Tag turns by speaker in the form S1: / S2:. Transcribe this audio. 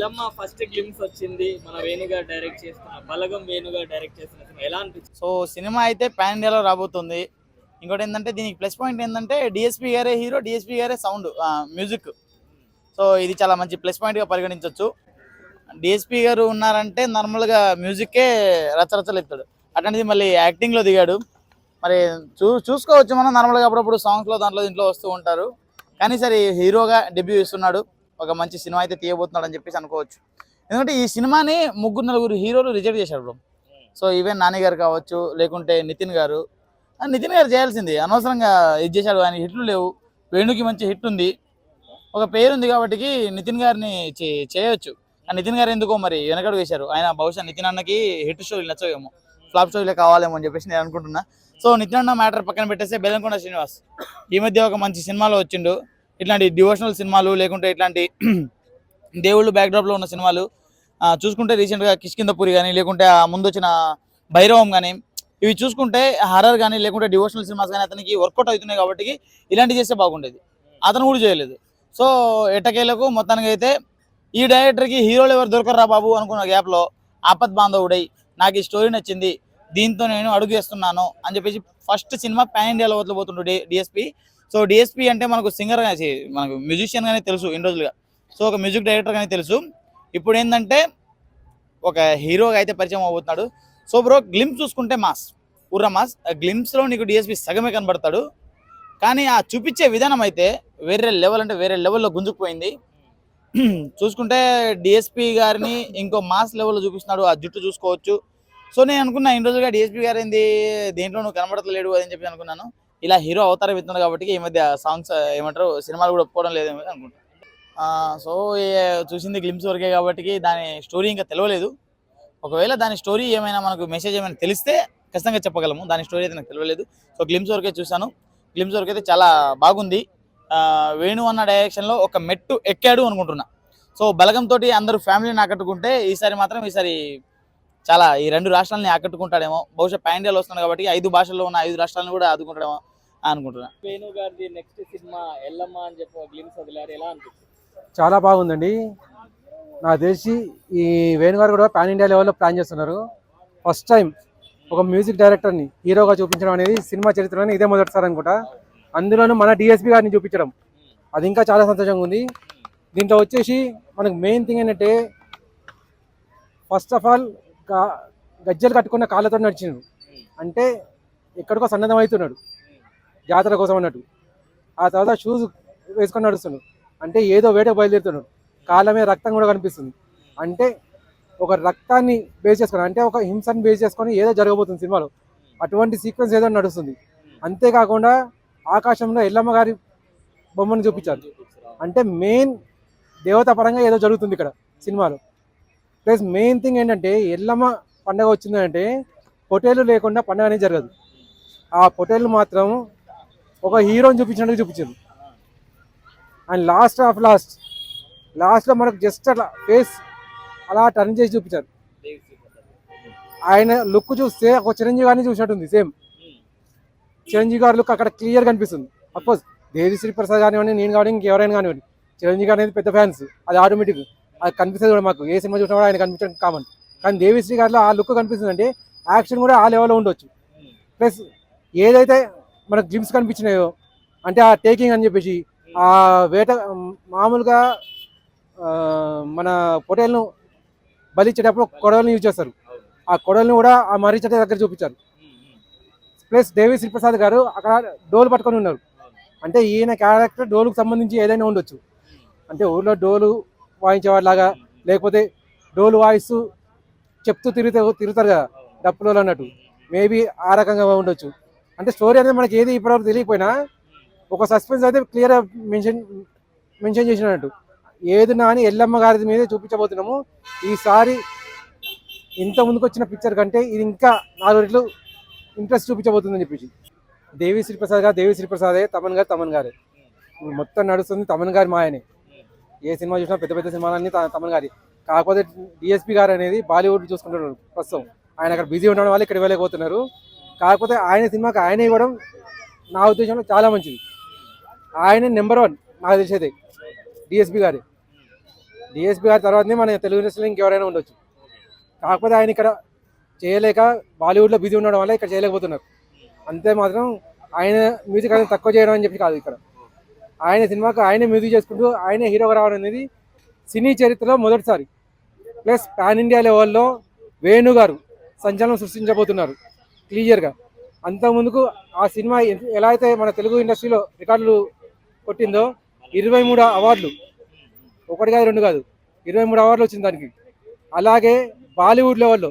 S1: Yellamma first glimpse వచ్చింది. మన వేణుగా direct చేస్తున్న బలగం వేణుగా డైరెక్ట్ చేస్తున్న సినిమా. ఎలా అనిపించింది?
S2: సో సినిమా అయితే పాన్ ఇండియాలో రాబోతుంది. ఇంకోటి ఏంటంటే దీనికి ప్లస్ పాయింట్ ఏంటంటే డిఎస్పి గారే హీరో డిఎస్పి గారే సౌండ్ మ్యూజిక్ సో ఇది చాలా మంచి ప్లస్ పాయింట్గా పరిగణించవచ్చు డిఎస్పి గారు ఉన్నారంటే నార్మల్గా మ్యూజిక్కే రచరచలు ఎత్తాడు అట్లాంటిది మళ్ళీ యాక్టింగ్లో దిగాడు. మరి చూ చూసుకోవచ్చు మనం నార్మల్గా అప్పుడప్పుడు సాంగ్స్లో దాంట్లో దీంట్లో వస్తూ ఉంటారు. కానీ సరే హీరోగా డెబ్యూ ఇస్తున్నాడు. ఒక మంచి సినిమా అయితే తీయబోతున్నాడు అని చెప్పేసి అనుకోవచ్చు. ఎందుకంటే ఈ సినిమాని ముగ్గురు నలుగురు హీరోలు రిజెక్ట్ చేశారు బ్రో. సో ఈవెన్ నాని గారు కావచ్చు లేకుంటే నితిన్ గారు. నితిన్ గారు చేయాల్సింది. అనవసరంగా ఇది చేశాడు ఆయన హిట్లు లేవు. వేణుకి మంచి హిట్ ఉంది. ఒక పేరు ఉంది కాబట్టి నితిన్ గారిని చే- చేయొచ్చు. ఆ నితిన్ గారు ఎందుకో మరి వెనకడు వేశారు. ఆయన బహుశా నితిన్ అన్నకి హిట్ స్టోరీ నచ్చవేమో. ఫ్లాప్ స్టోరీలే కావాలేమో అని చెప్పేసి నేను అనుకుంటున్నా. సో నితిన్ అన్న మ్యాటర్ పక్కన పెట్టేస్తే బెల్లంకొండ శ్రీనివాస్. ఈ మధ్య ఒక మంచి సినిమాలో వచ్చిండు. ఇట్లాంటి డివోషనల్ సినిమాలు లేకుంటే ఇట్లాంటి దేవుళ్ళు బ్యాక్డ్రాప్లో ఉన్న సినిమాలు చూసుకుంటే రీసెంట్గా కిష్కిందపురి కానీ లేకుంటే ఆ ముందు వచ్చిన భైరవం కానీ ఇవి చూసుకుంటే హర్రర్ కానీ లేకుంటే డివోషనల్ సినిమాస్ కానీ అతనికి వర్కౌట్ అవుతున్నాయి కాబట్టి ఇలాంటి చేస్తే బాగుండేది. అతను కూడా చేయలేదు. సో ఎట్టకేలకు మొత్తానికి అయితే ఈ డైరెక్టర్కి హీరోలు ఎవరు దొరకరా బాబు అనుకున్న గ్యాప్లో ఆపత్ బాంధవుడై నాకు ఈ స్టోరీ నచ్చింది దీంతో నేను అడుగు వేస్తున్నాను అని చెప్పేసి ఫస్ట్ సినిమా పాన్ ఇండియాలో వదిలిపోతుండే డిఎస్పీ డిఎస్పి సో డిఎస్పీ అంటే మనకు సింగర్ మనకు మ్యూజిషియన్ కానీ తెలుసు ఇన్ని రోజులుగా. సో ఒక మ్యూజిక్ డైరెక్టర్ కానీ తెలుసు. ఇప్పుడు ఏంటంటే ఒక హీరోగా అయితే పరిచయం అవుతున్నాడు సో బ్రో గ్లిమ్స్ చూసుకుంటే మాస్ ఉర్ర మాస్ ఆ గ్లిమ్స్లో నీకు డిఎస్పీ సగమే కనబడతాడు. కానీ ఆ చూపించే విధానం అయితే వేరే లెవెల్ అంటే వేరే లెవెల్లో గుంజుకుపోయింది. చూసుకుంటే డిఎస్పీ గారిని ఇంకో మాస్ లెవెల్లో చూపిస్తున్నాడు. ఆ జుట్టు చూసుకోవచ్చు. సో నేను అనుకున్నా ఇన్ని రోజులుగా డిఎస్పీ గారు ఏంది దేంట్లో నువ్వు కనబడతలేడు అని చెప్పి అనుకున్నాను. ఇలా హీరో అవతారం ఎత్తున్నాడు కాబట్టి ఈ మధ్య సాంగ్స్ ఏమంటారు సినిమాలు కూడా ఒప్పుకోవడం లేదు అనుకుంటా. సో చూసింది గ్లిమ్స్ వరకే కాబట్టి దాని స్టోరీ ఇంకా తెలియలేదు ఒకవేళ దాని స్టోరీ ఏమైనా మనకు మెసేజ్ ఏమైనా తెలిస్తే ఖచ్చితంగా చెప్పగలము. దాని స్టోరీ అయితే నాకు తెలియలేదు సో గ్లిమ్స్ వరకే చూశాను. గ్లిమ్స్ వరకు అయితే చాలా బాగుంది. వేణు అన్న డైరెక్షన్లో ఒక మెట్టు ఎక్కాడు అనుకుంటున్నా. సో బలగంతో అందరూ ఫ్యామిలీని ఆకట్టుకుంటే ఈసారి మాత్రం ఈసారి చాలా ఈ రెండు రాష్ట్రాలని ఆకట్టుకుంటాడేమో. బహుశా పాండ్యాలు వస్తున్నాడు కాబట్టి ఐదు భాషల్లో ఉన్న ఐదు రాష్ట్రాలను కూడా ఆదుకుంటాడేమో. అనుకుంటున్నా.
S1: వేణు గారిది నెక్స్ట్ సినిమా ఎల్లమ్మ అని చెప్పి గ్లిమ్స్ వదిలారు. ఎలా అనిపించింది
S3: చాలా బాగుందండి. నాకు తెలిసి ఈ వేణుగారు కూడా పాన్ ఇండియా లెవెల్లో ప్లాన్ చేస్తున్నారు. ఫస్ట్ టైం ఒక మ్యూజిక్ డైరెక్టర్ని హీరోగా చూపించడం అనేది సినిమా చరిత్రలో ఇదే మొదటిసారి అనుకుంటా. అందులోనూ మన డిఎస్పి గారిని చూపించడం. అది ఇంకా చాలా సంతోషంగా ఉంది. దీంట్లో వచ్చేసి మనకు మెయిన్ థింగ్ ఏంటంటే ఫస్ట్ ఆఫ్ ఆల్ గజ్జలు కట్టుకున్న కాళ్ళతో నడిచిండు అంటే ఎక్కడికో సన్నద్ధం అవుతున్నాడు. జాతర కోసం అన్నట్టు. ఆ తర్వాత షూస్ వేసుకొని నడుస్తున్నాడు. అంటే ఏదో వేట బయలుదేరుతున్నాడు. కాలమే రక్తం కూడా కనిపిస్తుంది. అంటే ఒక రక్తాన్ని బేస్ చేసుకొని అంటే ఒక హింసని బేస్ చేసుకొని ఏదో జరగబోతుంది సినిమాలో. అటువంటి సీక్వెన్స్ ఏదో నడుస్తుంది. అంతేకాకుండా ఆకాశంలో ఎల్లమ్మ గారి బొమ్మను చూపించారు. అంటే మెయిన్ దేవతా పరంగా ఏదో జరుగుతుంది ఇక్కడ సినిమాలో. ప్లస్ మెయిన్ థింగ్ ఏంటంటే ఎల్లమ్మ పండగ వచ్చిందంటే పొటేలు లేకుండా పండగ అనేది జరగదు. ఆ పొటేలు మాత్రం ఒక హీరోని చూపించినట్టు చూపించారు. అండ్ లాస్ట్ ఆఫ్ లాస్ట్ లాస్ట్లో మనకు జస్ట్ అట్లా ఫేస్ అలా టర్న్ చేసి చూపించారు. ఆయన లుక్ చూస్తే ఒక చిరంజీవి గారిని చూసినట్టుంది సేమ్ చిరంజీవి గారి లుక్ అక్కడ క్లియర్ కనిపిస్తుంది. అఫ్కోర్స్ దేవిశ్రీ ప్రసాద్ కానివ్వండి నేను కానివ్వండి ఇంకెవరైనా కానివ్వండి చిరంజీవి గారు అనేది పెద్ద ఫ్యాన్స్ అది ఆటోమేటిక్ అది కనిపిస్తుంది కూడా మాకు. ఏ సినిమా చూసినా కూడా ఆయన కనిపించడం కామన్ కానీ దేవిశ్రీ గారిలో ఆ లుక్ కనిపిస్తుంది అంటే యాక్షన్ కూడా ఆ లెవెల్లో ఉండొచ్చు. ప్లస్ ఏదైతే మనకు జిమ్స్ కనిపించినాయో. అంటే ఆ టేకింగ్ అని చెప్పేసి ఆ వేట మామూలుగా మన పొటేల్ను బలిచ్చేటప్పుడు కొడవలను యూజ్ చేస్తారు. ఆ కొడవలను కూడా ఆ మర్రి దగ్గర చూపించారు. ప్లస్ దేవి శ్రీప్రసాద్ గారు అక్కడ డోలు పట్టుకొని ఉన్నారు. అంటే ఈయన క్యారెక్టర్ డోలుకు సంబంధించి ఏదైనా ఉండొచ్చు. అంటే ఊర్లో డోలు వాయించేవాడిలాగా లేకపోతే డోలు వాయిస్తూ చెప్తూ తిరుగుతూ తిరుగుతారు కదా డప్పులో అన్నట్టు. మేబీ ఆ రకంగా ఉండొచ్చు. అంటే స్టోరీ అనేది మనకి ఏది ఇప్పటివరకు తెలియకపోయినా ఒక సస్పెన్స్ అయితే క్లియర్ మెన్షన్ మెన్షన్ చేసినట్టు. ఏది నాని ఎల్లమ్మ గారి మీదే చూపించబోతున్నాము. ఈసారి ఇంత ముందుకు వచ్చిన పిక్చర్ కంటే ఇది ఇంకా నాలుగు రెట్లు ఇంట్రెస్ట్ చూపించబోతుందని చెప్పేసి. దేవి శ్రీప్రసాద్ గారు దేవి శ్రీప్రసాదే తమన్ గారు తమన్ గారే. మొత్తం నడుస్తుంది తమన్ గారి మాయనే. ఏ సినిమా చూసినా పెద్ద పెద్ద సినిమాలన్నీ తమన్ గారి. కాకపోతే డిఎస్పీ గారు అనేది బాలీవుడ్ చూసుకుంటున్నారు ప్రస్తుతం. ఆయన అక్కడ బిజీ ఉండడం వల్ల ఇక్కడ ఇవ్వలేకపోతున్నారు. కాకపోతే ఆయన సినిమాకి ఆయన ఇవ్వడం నా ఉద్దేశంలో చాలా మంచిది. ఆయన నెంబర్ వన్ నాకు తెలిసేది. డిఎస్పి గారి. డిఎస్పి గారి తర్వాతనే మన తెలుగు ఇండస్ట్రీలో ఇంకెవరైనా ఉండొచ్చు. కాకపోతే ఆయన ఇక్కడ చేయలేక బాలీవుడ్లో బిజీ ఉండడం వల్ల ఇక్కడ చేయలేకపోతున్నారు. అంతే మాత్రం ఆయన మ్యూజిక్ అనేది తక్కువ చేయడం అని చెప్పి కాదు ఇక్కడ. ఆయన సినిమాకు ఆయనే మ్యూజిక్ చేసుకుంటూ ఆయనే హీరోగా రావడం అనేది సినీ చరిత్రలో మొదటిసారి. ప్లస్ పాన్ ఇండియా లెవెల్లో వేణు గారు సంచలనం సృష్టించబోతున్నారు. క్లియర్గా. అంతకుముందుకు ఆ సినిమా ఎలా అయితే మన తెలుగు ఇండస్ట్రీలో రికార్డులు కొట్టిందో ఇరవై మూడు అవార్డులు. ఒకటి కాదు రెండు కాదు. ఇరవై మూడు అవార్డులు వచ్చింది దానికి. అలాగే బాలీవుడ్ లెవెల్లో